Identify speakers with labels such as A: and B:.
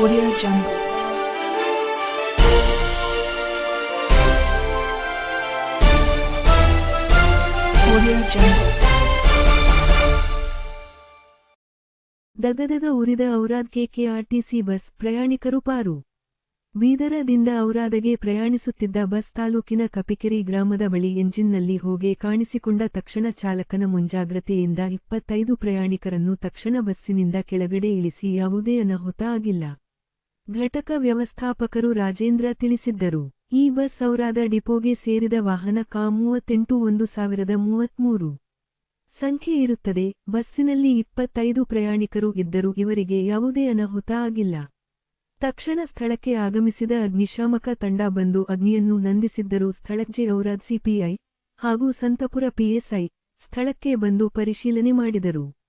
A: Audio Jungle. Audio Jungle.
B: ದಗದಗ ಉರಿದ Aurad KKRTC bus ಪ್ರಯಾಣಿಕರು ಪಾರು ಬೀದರದಿಂದ ಔರಾದಗೆ ಪ್ರಯಾಣಿಸುತ್ತಿದ್ದ ಬಸ್ ತಾಲೂಕಿನ ಕಪಿಕೆರಿ ಗ್ರಾಮದ ಬಳಿ ಎಂಜಿನ್ನಲ್ಲಿ ಹೋಗಿ ಕಾಣಿಸಿಕೊಂಡ ತಕ್ಷಣ ಚಾಲಕನ ಮುಂಜಾಗ್ರತೆಯಿಂದ ಇಪ್ಪತ್ತೈದು ಪ್ರಯಾಣಿಕರನ್ನು ತಕ್ಷಣ ಬಸ್ಸಿನಿಂದ ಕೆಳಗಡೆ ಇಳಿಸಿ ಯಾವುದೇ ಅನಾಹುತ ಆಗಿಲ್ಲ ಘಟಕ ವ್ಯವಸ್ಥಾಪಕರು ರಾಜೇಂದ್ರ ತಿಳಿಸಿದ್ದರು. ಈ ಬಸ್ ಔರಾದ ಡಿಪೋಗೆ ಸೇರಿದ ವಾಹನ ಕಾ ಮೂವತ್ತೆಂಟು ಒಂದು ಸಾವಿರದ ಮೂವತ್ಮೂರು. ಸಂಖ್ಯೆ ಇರುತ್ತದೆ. ಬಸ್ಸಿನಲ್ಲಿ ಇಪ್ಪತ್ತೈದು ಪ್ರಯಾಣಿಕರು ಇದ್ದರೂ ಇವರಿಗೆ ಯಾವುದೇ ಅನಾಹುತ ಆಗಿಲ್ಲ. ತಕ್ಷಣ ಸ್ಥಳಕ್ಕೆ ಆಗಮಿಸಿದ ಅಗ್ನಿಶಾಮಕ ತಂಡ ಬಂದು ಅಗ್ನಿಯನ್ನು ನಂದಿಸಿದ್ದರು. ಸ್ಥಳಕ್ಕೆ ಔರಾದ್ ಸಿಪಿಐ ಹಾಗೂ ಸಂತಪುರ ಪಿಎಸ್ಐ ಸ್ಥಳಕ್ಕೆ ಬಂದು ಪರಿಶೀಲನೆ ಮಾಡಿದರು.